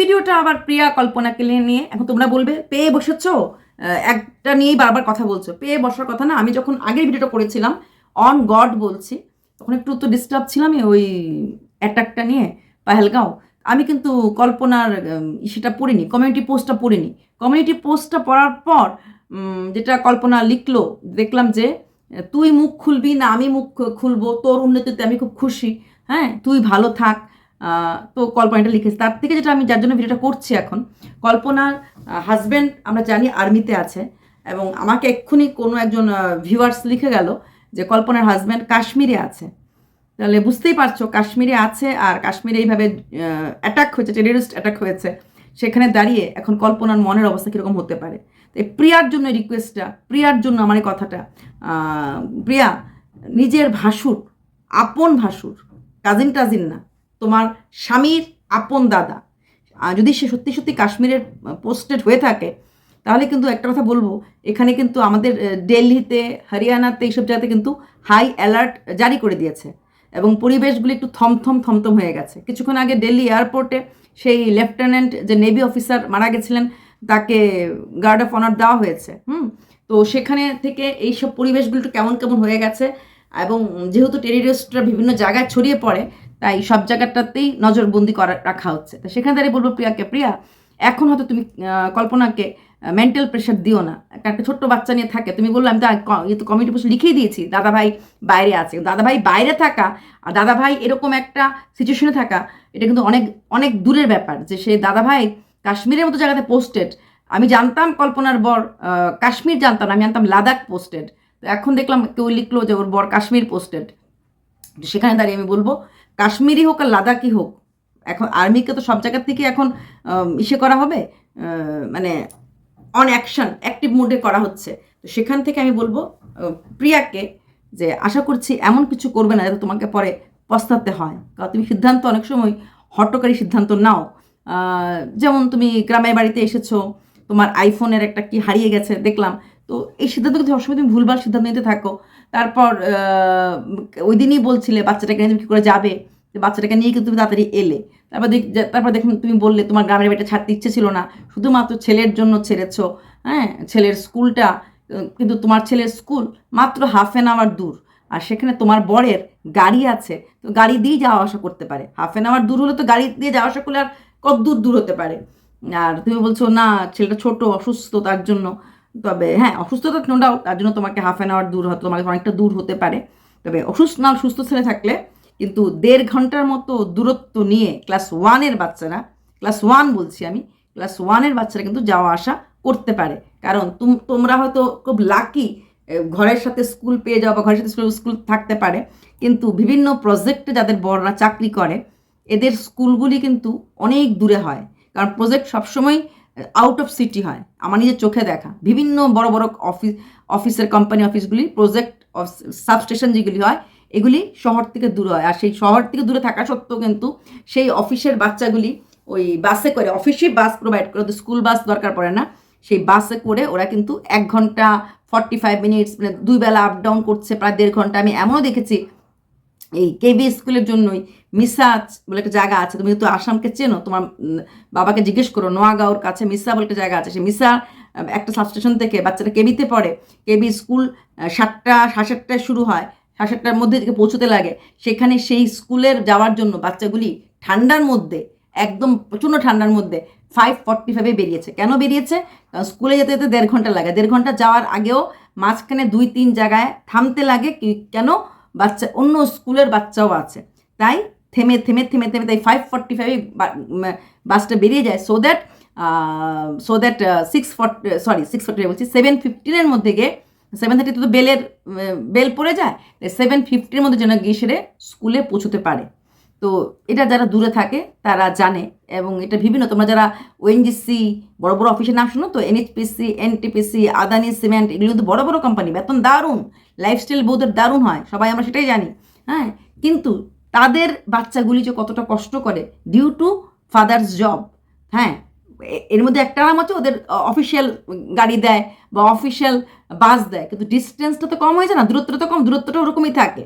ভিডিওটা আবার প্রিয়া কল্পনাকে নিয়ে এখন তোমরা বলবে, পেয়ে বসেছো? একটা নিয়েই বারবার কথা বলছো। পেয়ে বসার কথা না, আমি যখন আগের ভিডিওটা করেছিলাম অন গড বলছি, তখন একটু তো ডিস্টার্ব ছিলাম ওই অ্যাটাকটা নিয়ে, পাহেলগাঁও। আমি কিন্তু কল্পনার সেটা পড়িনি কমিউনিটি পোস্টটা পড়িনি। কমিউনিটি পোস্টটা পড়ার পর যেটা কল্পনা লিখলো, দেখলাম যে, তুই মুখ খুলবি না, আমি মুখ খুলবো, তোর উন্নতিতে আমি খুব খুশি। হ্যাঁ তুই ভালো থাক তো কল্পনাটা লিখেছে। তার থেকে যেটা আমি, যার জন্য ভিডিওটা করছি এখন, কল্পনার হাজব্যান্ড আমরা জানি আর্মিতে আছে এবং আমাকে এক্ষুনি কোনো একজন ভিউয়ার্স লিখে গেল যে কল্পনার হাজব্যান্ড কাশ্মীরে আছে। তাহলে বুঝতেই পারছ, কাশ্মীরে আছে আর কাশ্মীরে এইভাবে অ্যাটাক হয়েছে টেরিস্ট অ্যাটাক হয়েছে, সেখানে দাঁড়িয়ে এখন কল্পনার মনের অবস্থা কীরকম হতে পারে। তো এই প্রিয়ার জন্য রিকোয়েস্টটা প্রিয়ার জন্য আমার এই কথাটা প্রিয়া, নিজের ভাসুর, আপন ভাসুর কাজিন টাজিন না তোমার স্বামীর আপন দাদা। যদি সে সত্যি সত্যি কাশ্মীরের পোস্টেড হয়ে থাকে, তাহলে কিন্তু একটা কথা বলব, এখানে কিন্তু আমাদের দিল্লিতে, হরিয়ানাতে এইসব জায়গাতে কিন্তু হাই অ্যালার্ট জারি করে দিয়েছে। এবং পরিবেশগুলি একটু থমথম থমথম হয়ে গেছে। কিছুক্ষণ আগে দিল্লি এয়ারপোর্টে সেই লেফটেন্যান্ট যে নেভি অফিসার মারা গেছিলেন, তাকে গার্ড অফ অনার দেওয়া হয়েছে। হুম? তো সেখানে থেকে এইসব পরিবেশগুলো একটু কেমন কেমন হয়ে গেছে, এবং যেহেতু টেরিরিস্টরা বিভিন্ন জায়গায় ছড়িয়ে পড়ে তাই সব জায়গাটাতেই নজরবন্দি করা, রাখা হচ্ছে। তো সেখানে দাঁড়িয়ে বলব প্রিয়াকে, প্রিয়া, এখন হয়তো তুমি কল্পনাকে মেন্টাল প্রেশার দিও না। একটা ছোট্ট বাচ্চা নিয়ে থাকে। তুমি বললাম আমি তো ইয়ে তো কমিটি পোস্ট লিখেই দিয়েছি দাদা ভাই বাইরে আছে। দাদা ভাই বাইরে থাকা আর দাদা ভাই এরকম একটা সিচুয়েশনে থাকা, এটা কিন্তু অনেক অনেক দূরের ব্যাপার যে সে দাদা ভাই কাশ্মীরের মতো জায়গাতে পোস্টেড আমি জানতাম কল্পনার বর কাশ্মীর জানতাম আমি জানতাম লাদাখ পোস্টেড তো এখন দেখলাম কেউ লিখলো যে ওর বর কাশ্মীর পোস্টেড সেখানে দাঁড়িয়ে আমি বলব, কাশ্মীরি হোক আর লাদাখই হোক, এখন আর্মিকে তো সব জায়গার থেকে এখন ইসে করা হবে মানে অন অ্যাকশন অ্যাক্টিভ মোডে করা হচ্ছে। তো সেখান থেকে আমি বলব প্রিয়াকে যে আশা করছি এমন কিছু করবে না যাতে তোমাকে পরে পস্তাতে হয়। কারণ তুমি সিদ্ধান্ত অনেক সময় হট্টকারী সিদ্ধান্ত নাও। যেমন তুমি গ্রামের বাড়িতে এসেছ, তোমার আইফোনের একটা কি হারিয়ে গেছে, দেখলাম তো এই সিদ্ধান্ত কিন্তু সবসময় তুমি ভুলভাল সিদ্ধান্ত নিতে থাকো, তারপর ওই দিনই বলছিলে বাচ্চাটাকে নিয়ে তুমি কী করে যাবে? বাচ্চাটাকে নিয়ে কিন্তু তুমি তাড়াতাড়ি এলে। তারপর দেখ তারপর দেখুন, তুমি বললে তোমার গ্রামের বাড়িটা ছাড়তে ইচ্ছে ছিল না। শুধুমাত্র ছেলের জন্য ছেড়েছ হ্যাঁ? ছেলের স্কুলটা কিন্তু তোমার ছেলের স্কুল মাত্র হাফ অ্যান আওয়ার দূর। আর সেখানে তোমার বরের গাড়ি আছে, তো গাড়ি দিয়েই যাওয়া আসা করতে পারে। হাফ অ্যান আওয়ার দূর হলে তো গাড়ি দিয়ে যাওয়া আসা করলে আর কত দূর দূর হতে পারে? আর তুমি বলছো, না, ছেলেটা ছোট, অসুস্থ, তার জন্য। তবে হ্যাঁ অসুস্থতা নো ডাউট তার জন্য তোমাকে হাফ অ্যান আওয়ার দূর হতো তোমাকে অনেকটা দূর হতে পারে। তবে অসুস্থ না, সুস্থ ছেলে থাকলে কিন্তু দেড় ঘণ্টার মতো দূরত্ব নিয়ে ক্লাস ওয়ানের বাচ্চারা ক্লাস ওয়ান বলছি আমি ক্লাস ওয়ানের বাচ্চারা কিন্তু যাওয়া আসা করতে পারে। কারণ তুম- তোমরা হয়তো খুব লাকি ঘরের সাথে স্কুল পেয়ে যাও বা ঘরের সাথে স্কুল স্কুল থাকতে পারে। কিন্তু বিভিন্ন প্রজেক্টে যাদের বড়রা চাকরি করে, এদের স্কুলগুলি কিন্তু অনেক দূরে হয়। কারণ প্রজেক্ট সবসময় আউট অফ সিটি হয়। আমার নিজের চোখে দেখা। বিভিন্ন বড় বড় অফিস অফিসের কোম্পানি অফিসগুলি প্রজেক্ট সাবস্টেশন যেগুলি হয়, এগুলি শহর থেকে দূরে হয়। আর সেই শহর থেকে দূরে থাকা সত্ত্বেও কিন্তু সেই অফিসের বাচ্চাগুলি ওই বাসে করে অফিসে বাস প্রোভাইড করে। স্কুল বাস দরকার পড়ে না। সেই বাসে করে ওরা কিন্তু এক ঘণ্টা ফর্টি ফাইভ মিনিটস মানে দুই বেলা আপ ডাউন করছে প্রায় দেড় ঘণ্টা। আমি এমনও দেখেছি এই কেবি স্কুলের জন্যই মিসাজ বলে একটা জায়গা আছে। তুমি তো আসামকে চেনো, তোমার বাবাকে জিজ্ঞেস করো, নোয়াগাঁওর কাছে মিসা বলে একটা জায়গা আছে। সেই মিসা একটা সাবস্টেশন থেকে বাচ্চারা কেবিতে পড়ে। কেবি স্কুল সাতটা, সাড়ে সাতটায় শুরু হয়। সাড়ে সাতটার মধ্যে থেকে পৌঁছতে লাগে। সেখানে সেই স্কুলের যাওয়ার জন্য বাচ্চাগুলি ঠান্ডার মধ্যে, একদম প্রচণ্ড ঠান্ডার মধ্যে ফাইভ ফর্টি ফাইভে বেরিয়েছে। কেন বেরিয়েছে? কারণ স্কুলে যেতে যেতে দেড় ঘণ্টা লাগে। দেড় ঘণ্টা যাওয়ার আগেও মাঝখানে দুই, তিন জায়গায় থামতে লাগে। কেন? বাচ্চা, অন্য স্কুলের বাচ্চাও আছে। তাই থেমে থেমে থেমে থেমে তাই ফাইভ ফর্টি ফাইভে বাসটা বেরিয়ে যায় so that so that six forty sorry six forty বলছি সেভেন ফিফটিনের মধ্যে গিয়ে সেভেন থার্টি তো বেলের বেল পড়ে যায় সেভেন ফিফটির মধ্যে যেন গিয়ে সেরে স্কুলে পৌঁছতে পারে। তো এটা যারা দূরে থাকে, তারা জানে এবং এটা বিভিন্ন। তোমরা যারা ওএনজিসি বড় বড় অফিসের নাম শুনো তো এনএইচপিসি এনটিপিসি আদানি সিমেন্ট, এগুলো কিন্তু বড় বড় কোম্পানি বেতন দারুণ লাইফস্টাইল বউদের দারুণ হয়, সবাই আমরা সেটাই জানি হ্যাঁ? কিন্তু তাদের বাচ্চাগুলি যে কতটা কষ্ট করে ডিউ টু ফাদার্স জব হ্যাঁ? এর মধ্যে একটা নাম হচ্ছে ওদের অফিসিয়াল গাড়ি দেয় বা অফিসিয়াল বাস দেয়, কিন্তু ডিস্টেন্সটা তো কম হয়েছে না, দূরত্বটা তো কম দূরত্বটা ওরকমই থাকে।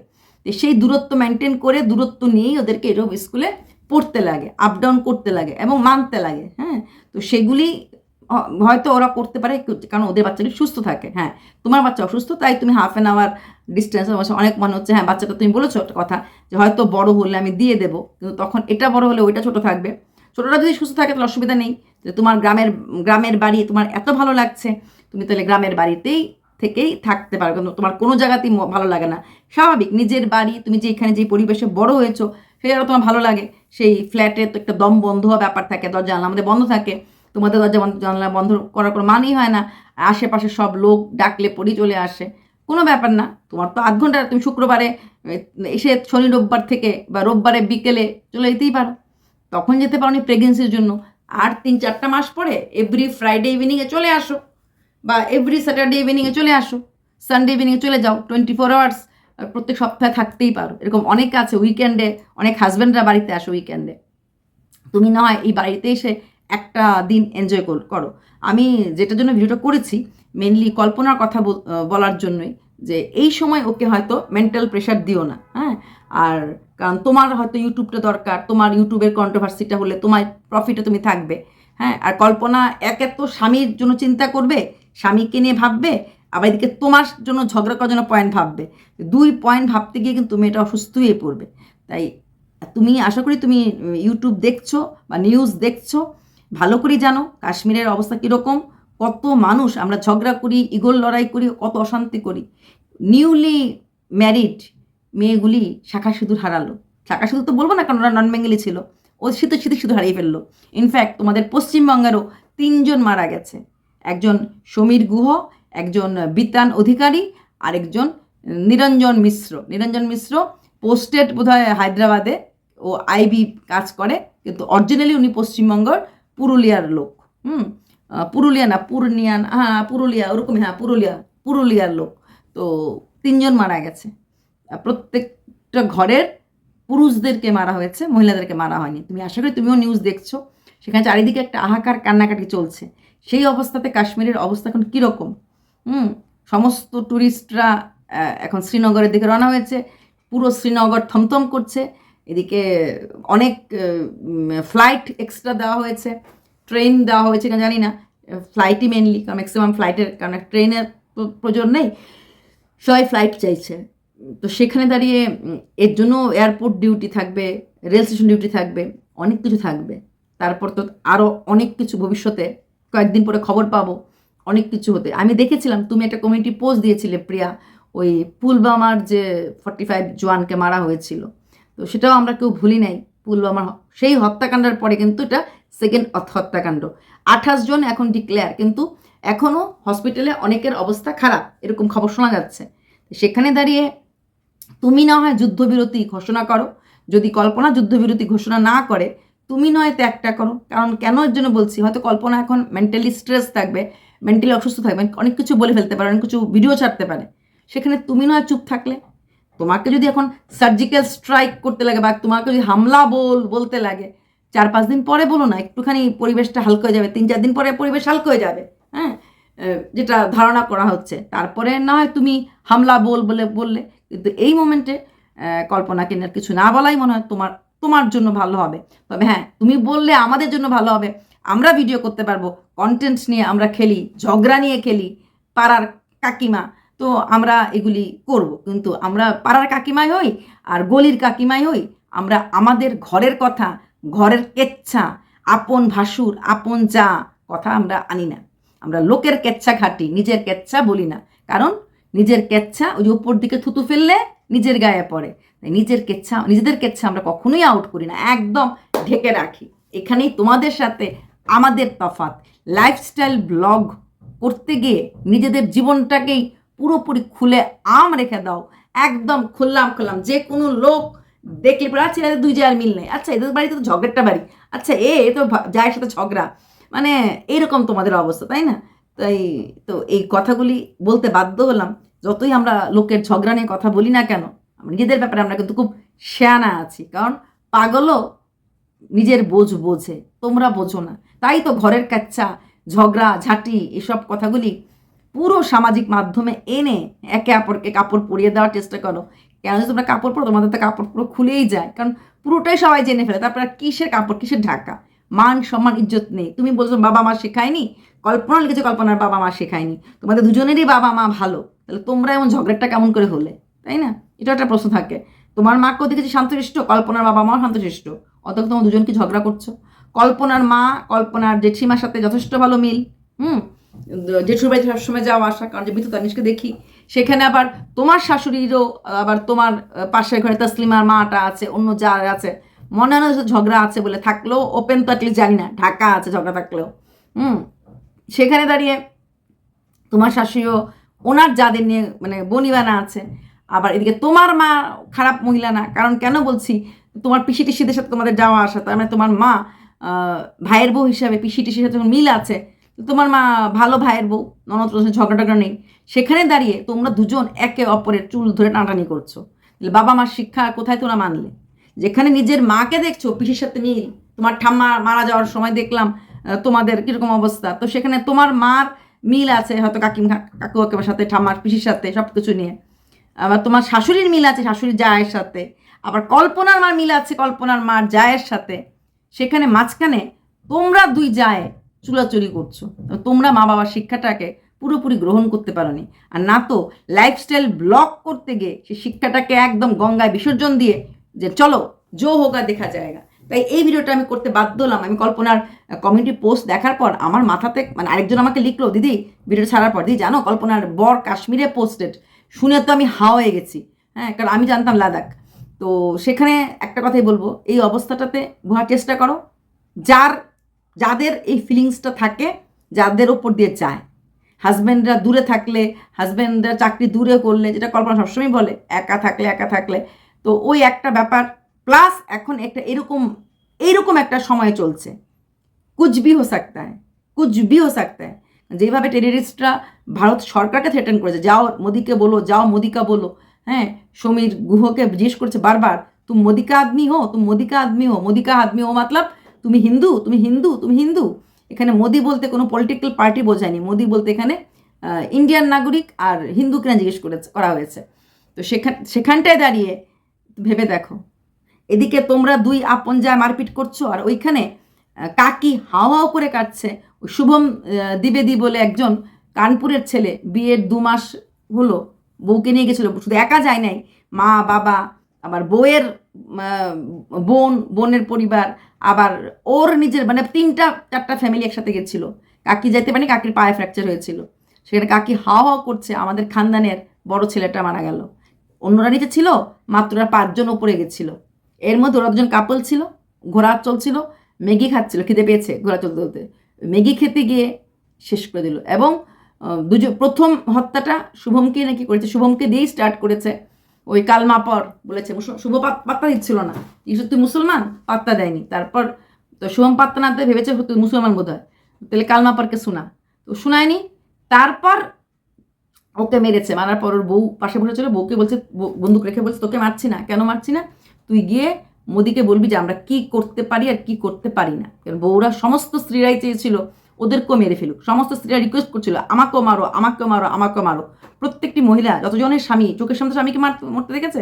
তো সেই দূরত্ব মেনটেন করে দূরত্ব নিয়েই ওদেরকে এরকম স্কুলে পড়তে লাগে আপ ডাউন করতে লাগে এবং মানতে লাগে হ্যাঁ? তো সেগুলি হয়তো ওরা করতে পারে কারণ ওদের বাচ্চাটি সুস্থ থাকে হ্যাঁ? তোমার বাচ্চা অসুস্থ, তাই তুমি হাফ অ্যান আওয়ার ডিস্টেন্স অনেক মনে হচ্ছে হ্যাঁ বাচ্চাটা তুমি বলেছ একটা কথা যে হয়তো বড় হলে আমি দিয়ে দেবো, কিন্তু তখন এটা বড় হলে ওইটা ছোট থাকবে। ছোটটা যদি সুস্থ থাকে তাহলে অসুবিধা নেই, যে তোমার গ্রামের গ্রামের বাড়ি তোমার এত ভালো লাগছে, তুমি তাহলে গ্রামের বাড়িতেই থেকেই থাকতে পারো কিন্তু তোমার কোনো জায়গাতেই ভালো লাগে না। স্বাভাবিক, নিজের বাড়ি, তুমি যে এখানে যে পরিবেশে বড় হয়েছো জায়গা তোমার ভালো লাগে। সেই ফ্ল্যাটে তো একটা দম বন্ধ ব্যাপার থাকে, দরজা জানলা আমাদের বন্ধ থাকে। তোমাদের দরজা বন্ধ জানলা বন্ধ করার কোনো মানেই হয় না। আশেপাশে সব লোক ডাকলে পড়ি চলে আসে। কোনো ব্যাপার না, তোমার তো আধ ঘণ্টা, তুমি শুক্রবারে এসে শনি রোববার থেকে বা রোববারে বিকেলে চলে যেতেই পারো। তখন যেতে পারো নি প্রেগনেন্সির জন্য। আর তিন, চারটা মাস পরে এভরি ফ্রাইডে ইভিনিংয়ে চলে আসো। বা এভরি স্যাটারডে ইভিনিংয়ে চলে আসো। সানডে ইভিনিংয়ে চলে যাও টোয়েন্টি ফোর আওয়ার্স প্রত্যেক সপ্তাহে থাকতেই পারো। এরকম অনেক আছে উইকেন্ডে অনেক হাজব্যান্ডরা বাড়িতে আসো উইকেন্ডে তুমি না হয় এই বাড়িতে এসে একটা দিন এনজয় করো আমি যেটার জন্য ভিডিওটা করেছি মেনলি কল্পনার কথা বলার জন্যই যে এই সময় ওকে হয়তো মেন্টাল প্রেশার দিও না হ্যাঁ? আর কারণ তোমার হয়তো ইউটিউবটা দরকার, তোমার ইউটিউবের কন্ট্রোভার্সিটা হলে তোমার প্রফিটে তুমি থাকবে হ্যাঁ? আর কল্পনা এক তো স্বামীর জন্য চিন্তা করবে স্বামীকে নিয়ে ভাববে, আবার এদিকে তোমার জন্য ঝগড়া করার জন্য পয়েন্ট ভাববে। দুই পয়েন্ট ভাবতে গিয়ে কিন্তু মেয়েটা অসুস্থ হয়ে পড়বে। তাই তুমি, আশা করি তুমি ইউটিউব দেখছ বা নিউজ দেখছ, ভালো করে জানো কাশ্মীরের অবস্থা কীরকম, কত মানুষ আমরা ঝগড়া করি, ইগল লড়াই করি, কত অশান্তি করি। নিউলি ম্যারিড মেয়েগুলি শাখা সিঁদুর হারালো। শাখা সিঁদুর তো বলব না কারণ ওরা নন বেঙ্গলি ছিল। ও শীতে শীতে শুধু হারিয়ে ফেলল। ইনফ্যাক্ট তোমাদের পশ্চিমবঙ্গেরও তিনজন মারা গেছে। একজন সমীর গুহ, একজন বিতান অধিকারী আর একজন নিরঞ্জন মিশ্র। নিরঞ্জন মিশ্র পোস্টেড বোধহয় হায়দ্রাবাদে ও আইবি কাজ করে, কিন্তু অরিজিনালি উনি পশ্চিমবঙ্গর পুরুলিয়ার লোক। হুম পুরুলিয়া না পূর্ণিয়ান হ্যাঁ পুরুলিয়া, ওরকমই হ্যাঁ পুরুলিয়া, পুরুলিয়ার লোক। তো তিনজন মারা গেছে। প্রত্যেকটা ঘরের পুরুষদেরকে মারা হয়েছে, মহিলাদেরকে মারা হয়নি। তুমি আশা করি তুমিও নিউজ দেখছ। সেখানে চারিদিকে একটা আহাকার কান্নাকাটি চলছে। সেই অবস্থাতে কাশ্মীরের অবস্থা এখন কীরকম? হুম, সমস্ত ট্যুরিস্টরা এখন শ্রীনগরের দিকে রওনা হয়েছে। পুরো শ্রীনগর থমথম করছে। এদিকে অনেক ফ্লাইট এক্সট্রা দেওয়া হয়েছে। ট্রেন দেওয়া হয়েছে কেন জানি না। ফ্লাইটই মেনলি কারণ ম্যাক্সিমাম ফ্লাইটের কারণ ট্রেনের প্রয়োজন নেই। সবাই ফ্লাইট চাইছে। তো সেখানে দাঁড়িয়ে এর জন্য এয়ারপোর্ট ডিউটি থাকবে রেল স্টেশন ডিউটি থাকবে, অনেক কিছু থাকবে। তারপর তো আরও অনেক কিছু ভবিষ্যতে, কয়েকদিন পরে খবর পাবো, অনেক কিছু হতে। আমি দেখেছিলাম, তুমি একটা কমিউনিটি পোস্ট দিয়েছিলে, প্রিয়া, ওই পুলবামার যে ফর্টি ফাইভ জোয়ানকে মারা হয়েছিল। তো সেটাও আমরা কেউ ভুলি নাই, পুলবামার সেই হত্যাকাণ্ডের পরে কিন্তু এটা সেকেন্ড হত্যাকাণ্ড। আঠাশ জন এখন ডিক্লেয়ার কিন্তু এখনও হসপিটালে অনেকের অবস্থা খারাপ, এরকম খবর শোনা যাচ্ছে। সেখানে দাঁড়িয়ে তুমি না হয় যুদ্ধবিরতি ঘোষণা করো, যদি কল্পনা যুদ্ধবিরতি ঘোষণা না করে তুমি নয় ত্যাগটা করো। কারণ কেন এর জন্য বলছি? হয়তো কল্পনা এখন মেন্টালি স্ট্রেস থাকবে মেন্টালি অসুস্থ থাকবে, অনেক কিছু বলে ফেলতে পারে, অনেক কিছু ভিডিও ছাড়তে পারে। সেখানে তুমি নয় চুপ থাকলে। তোমাকে যদি এখন সার্জিক্যাল স্ট্রাইক করতে লাগে বা তোমাকে যদি হামলা বল, বলতে লাগে, চার পাঁচ দিন পরে বলো না, একটুখানি পরিবেশটা হালকা হয়ে যাবে, তিন চার দিন পরে পরিবেশ হালকা হয়ে যাবে হ্যাঁ? যেটা ধারণা করা হচ্ছে। তারপরে না হয় তুমি হামলা বল বলে বললে, কিন্তু এই মোমেন্টে কল্পনাকে নিয়ে আর কিছু না বলাই মনে হয় তোমার তোমার জন্য ভালো হবে। তবে হ্যাঁ তুমি বললে আমাদের জন্য ভালো হবে। আমরা ভিডিও করতে পারব কন্টেন্ট নিয়ে আমরা খেলি, ঝগড়া নিয়ে খেলি পাড়ার কাকিমা। তো আমরা এগুলি করব। কিন্তু আমরা পাড়ার কাকিমাই হই আর গলির কাকিমাই হই। আমরা আমাদের ঘরের কথা, ঘরের কেচ্ছা, আপন ভাসুর, আপন যা কথা আমরা আনি না। আমরা লোকের কেচ্ছা ঘাটি নিজের কেচ্ছা বলি না। কারণ নিজের কেচ্ছা ওই উপর দিকে থুতু ফেললে নিজের গায়ে পড়ে। নিজের কেচ্ছা, নিজেদের কেচ্ছা আমরা কখনোই আউট করি না। একদম ঢেকে রাখি। এখানেই তোমাদের সাথে আমাদের তফাৎ। লাইফস্টাইল ব্লগ করতে গিয়ে নিজেদের জীবনটাকেই পুরোপুরি খুলে আম রেখে দাও। একদম খুললাম খুললাম। যে কোনো লোক দেখলে পরে আচ্ছা এদের দুই জায়গার মিল নেই। আচ্ছা এদের বাড়িতে তো ঝগড়াটা বাড়ি। আচ্ছা এ তো জায়ের সাথে ঝগড়া। মানে এইরকম তোমাদের অবস্থা, তাই না? তাই তো এই কথাগুলি বলতে বাধ্য হলাম। যতই আমরা লোকের ঝগড়া নিয়ে কথা বলি না কেন নিজেদের ব্যাপারে আমরা কিন্তু খুব শেয়ানা আছি। কারণ পাগলও নিজের বোঝ বোঝে, তোমরা বোঝো না। তাই তো ঘরের কাচ্চা, ঝগড়া, ঝাঁটি, এসব কথাগুলি পুরো সামাজিক মাধ্যমে এনে একে অপরকে কাপড় পরিয়ে দেওয়ার চেষ্টা করো। কেন যদি তোমরা কাপড় পরো, তোমাদের তো কাপড় পুরো খুলেই যায়। কারণ পুরোটাই সবাই জেনে ফেলে, তারপরে কিসের কাপড়, কিসের ঢাকা? মান সম্মান, ইজ্জত নেই। তুমি বলছো, বাবা মা শেখায়নি? কল্পনা লিখেছে কল্পনার বাবা মা শেখায়নি। তোমাদের দুজনেরই বাবা মা ভালো। তাহলে তোমরা এমন ঝগড়াটা কেমন করে হলে? তাই না? এটা একটা প্রশ্ন থাকে। তোমার মাকেও দেখেছি শান্তশিষ্ট? কল্পনার বাবা মাও শান্তশিষ্ট। অথচ তোমার দুজনকে ঝগড়া করছ। কল্পনার মা, কল্পনার জেঠিমার সাথে যথেষ্ট ভালো মিল। হুম? জেঠুর বাড়িতে সবসময় যাওয়া আসা, কারণ যে মিতু তানিশকে দেখি। সেখানে আবার তোমার শাশুড়িরও আবার তোমার পাশের ঘরে তসলিমার মাটা আছে, অন্য যা আছে, মনে হয় ঝগড়া আছে বলে থাকলেও ওপেন তো অ্যাটলিস্ট জানি না, ঢাকা আছে ঝগড়া থাকলেও। হুম? সেখানে দাঁড়িয়ে তোমার শাশুড়িও ওনার যাদের নিয়ে মানে বনিবানা আছে আবার এদিকে তোমার মা খারাপ মহিলা না, কারণ কেন বলছি? তোমার পিসি টিসিদের সাথে তোমাদের যাওয়া আসা, তার মানে তোমার মা ভাইয়ের বউ হিসাবে পিসি টিসির সাথে মিল আছে তোমার মা ভালো ভাইয়ের বউ, ননদ ঝগড়া টগড়া নেই। সেখানে দাঁড়িয়ে তোমরা দুজন একে অপরের চুল ধরে টানাটানি করছ। বাবা মার শিক্ষা কোথায় তোমরা মানলে? যেখানে নিজের মাকে দেখছ, পিসির সাথে মিল, তোমার ঠাম্মা মারা যাওয়ার সময় দেখলাম তোমাদের কীরকম অবস্থা। তো সেখানে তোমার মার মিল আছে, হয়তো কাকিম, কাকু কাকিমার সাথে, ঠাম্মার পিসির সাথে সব কিছু নিয়ে। আবার তোমার শাশুড়ির মিল আছে, শাশুড়ির জায়ের সাথে। আবার কল্পনার মার মিল আছে, কল্পনার মার জায়ের সাথে। সেখানে মাঝখানে তোমরা দুই যায় চুলাচুরি করছ। তোমরা মা বাবার শিক্ষাটাকে পুরোপুরি গ্রহণ করতে পারোনি। আর না তো লাইফস্টাইল ব্লক করতে গিয়ে সেই শিক্ষাটাকে একদম গঙ্গায় বিসর্জন দিয়ে যে চলো জো হোগা দেখা জায়গা তাই এই ভিডিওটা আমি করতে বাধ্য হলাম। আমি কল্পনার কমিউনিটি পোস্ট দেখার পর আমার মাথাতে মানে আরেকজন আমাকে লিখলো, দিদি ভিডিও ছাড়ার পর, দিদি, জানো কল্পনার বর কাশ্মীরে পোস্টেড শুনে তো আমি হাওয়া হয়ে গেছি। হ্যাঁ কারণ আমি জানতাম লাদাখ। তো সেখানে একটা কথাই বলব, এই অবস্থাটাতে বোঝার চেষ্টা করো। যার, যাদের এই ফিলিংসটা থাকে, যাদের ওপর দিয়ে চায় হাজব্যান্ডরা দূরে থাকলে হাজব্যান্ডরা চাকরি দূরে করলে, যেটা কল্পনা সবসময় বলে, একা থাকলে একা থাকলে। তো ওই একটা ব্যাপার প্লাস এখন একটা এরকম এইরকম একটা সময় চলছে। ভি হো সাকতা হ্যায় কুছ ভি হো সাকতা হ্যায় যেভাবে টেরিস্টরা ভারত সরকারকে থ্রেটেন করেছে, যাও মোদিকে বলো, যাও মোদিকা বলো হ্যাঁ সমীর গুহকে জিজ্ঞেস করছে বারবার, তুম মোদিকা আদমি হো, তুম মোদিকা আদমি হো, মোদিকা আদমি হো মতলব, তুমি হিন্দু তুমি হিন্দু তুমি হিন্দু? এখানে মোদি বলতে কোনো পলিটিক্যাল পার্টি বোঝায়নি, মোদি বলতে এখানে ইন্ডিয়ান নাগরিক আর হিন্দু কিনা জিজ্ঞেস করেছে করা হয়েছে। তো সেখান, সেখানটায় দাঁড়িয়ে ভেবে দেখো। এদিকে তোমরা দুই আপন যা মারপিট করছ, আর ওইখানে কাকি হাও হাও করে কাটছে শুভম দ্বিবেদী বলে একজন কানপুরের ছেলে, বিয়ের দু মাস হলো, বউকে নিয়ে গেছিল, শুধু একা যায় নাই, মা, বাবা, আবার বউয়ের বোন, বোনের পরিবার, আবার ওর নিজের মানে তিনটা, চারটা ফ্যামিলি একসাথে গেছিল। কাকি যাইতে পারেনি, কাকির পায়ে ফ্র্যাকচার হয়েছিল। সেখানে কাকি হাওয়া হাওয়া করছে, আমাদের খানদানের বড় ছেলেটা মারা গেল। অন্যরা নিচে ছিল, মাত্র পাঁচজন ওপরে গেছিল। এর মধ্যে ওরা দুজন কাপল ছিল, ঘোড়া চলছিল, ম্যাগি খাচ্ছিল, খিদে পেয়েছে ঘোড়া চলতে চলতে। ম্যাগি খেতে গিয়ে শেষ করে দিল। এবং দুজন প্রথম হত্যাটা শুভমকে নাকি করেছে? শুভমকে দিয়েই স্টার্ট করেছে। ওই কালমা পর বলেছে শুভ পাত- পাত্তা দিচ্ছিল না। ইসু তুই মুসলমান? পাত্তা দেয়নি। তারপর, তো শুভম পাত্তা না দিয়ে ভেবেছে তুই মুসলমান বোধ হয় তাহলে কালমা পরকে শোনা। তো শোনায়নি। তারপর ওকে মেরেছে। মারার পর ওর বউ পাশে বসেছিল। বউকে বলছে বন্দুক রেখে বলছে, তোকে মারছি না। কেন মারছি না? তুই গিয়ে মোদিকে বলবি যে আমরা কি করতে পারি আর কি করতে পারি না। কারণ বউরা সমস্ত স্ত্রীরাই চেয়েছিল ওদেরকেও মেরে ফেলুক, সমস্ত স্ত্রীরা রিকোয়েস্ট করছিল, আমাকেও মারো আমাকেও মারো আমাকেও মারো। প্রত্যেকটি মহিলা, যতজনের স্বামী, চোখের সামনে স্বামীকে মার, মরতে দেখেছে?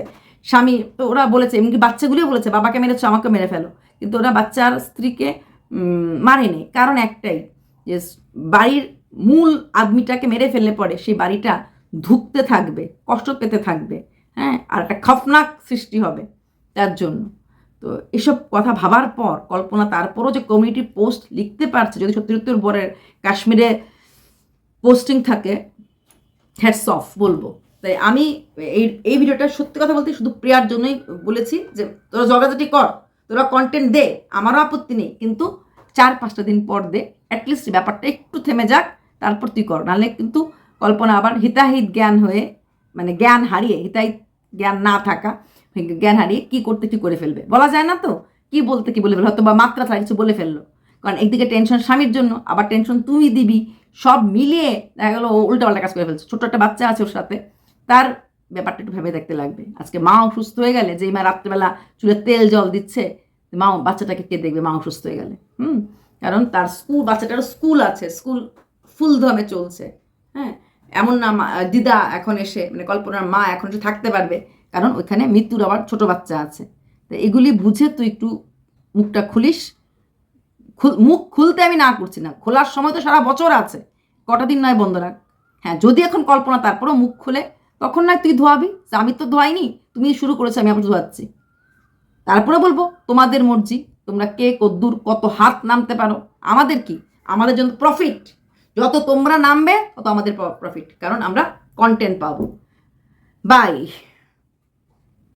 স্বামী, তো ওরা বলেছে, এমনকি বাচ্চাগুলিও বলেছে, বাবাকে মেরেছো আমাকে মেরে ফেলো। কিন্তু ওরা বাচ্চার স্ত্রীকে মারেনি। কারণ একটাই, যে বাড়ির মূল আদমিটাকে মেরে ফেললে পরে সেই বাড়িটা ধুকতে থাকবে, কষ্ট পেতে থাকবে হ্যাঁ? আর একটা খফনাক সৃষ্টি হবে তার জন্য। তো এসব কথা ভাবার পর, কল্পনা তারপরও যে কমিউনিটি পোস্ট লিখতে পারছে, যদি সত্যি সত্যি বরের কাশ্মীরে পোস্টিং থাকে হ্যাটস অফ বলব। তাই আমি এই এই ভিডিওটা সত্যি কথা বলতে শুধু প্রিয়ার জন্যই বলেছি যে, তোরা জগাজটি কর, তোরা কন্টেন্ট দে, আমারও আপত্তি নেই, কিন্তু চার পাঁচটা দিন পর দে অ্যাটলিস্ট ব্যাপারটা একটু থেমে যাক, তারপর তুই কর। নাহলে কিন্তু কল্পনা আবার হিতাহিত জ্ঞান হয়ে মানে জ্ঞান হারিয়ে, হিতাহিত জ্ঞান না থাকা জ্ঞান হারিয়ে কি করতে, কি করে ফেলবে? বলা যায় না তো? কি বলতে, কি বলে ফেলবে? হয়তো বা মাত্রা ছাড়া কিছু বলে ফেলল। কারণ একদিকে টেনশন স্বামীর জন্য, আবার টেনশন তুই দিবি। সব মিলিয়ে দেখা গেলো ও উল্টাপাল্টা কাজ করে ফেলছে। ছোট্ট একটা বাচ্চা আছে ওর সাথে। তার ব্যাপারটা একটু ভেবে দেখতে লাগবে। আজকে মা অসুস্থ হয়ে গেলে, যেই মা রাত্রেবেলা চুলে তেল জল দিচ্ছে, মা বাচ্চাটাকে কে দেখবে? মা অসুস্থ হয়ে গেলে। হুম? কারণ তার স্কুল, বাচ্চাটারও স্কুল আছে। স্কুল ফুল ধমে চলছে। হ্যাঁ? এমন না দিদা এখন এসে মানে কল্পনার মা এখন এসে থাকতে পারবে। কারণ ওইখানে মৃত্যুর আবার ছোট বাচ্চা আছে। তো এগুলি বুঝে তুই একটু মুখটা খুলিস। খুল- মুখ খুলতে আমি না করছি না। খোলার সময় তো সারা বছর আছে। কটা দিন নয় বন্ধ রাখ। হ্যাঁ যদি এখন কল্পনা তারপরেও মুখ খুলে, তখন নয় তুই ধোয়াবি। আমি তো ধোয়াইনি, তুমি শুরু করেছ, আমি আবার ধোয়াচ্ছি। তারপরে বলব, তোমাদের মর্জি, তোমরা কে কদ্দুর, কত হাত নামতে পারো। আমাদের কি? আমাদের জন্য প্রফিট যত তোমরা নামবে, তত আমাদের প্রফিট কারণ আমরা কন্টেন্ট পাবো। বাই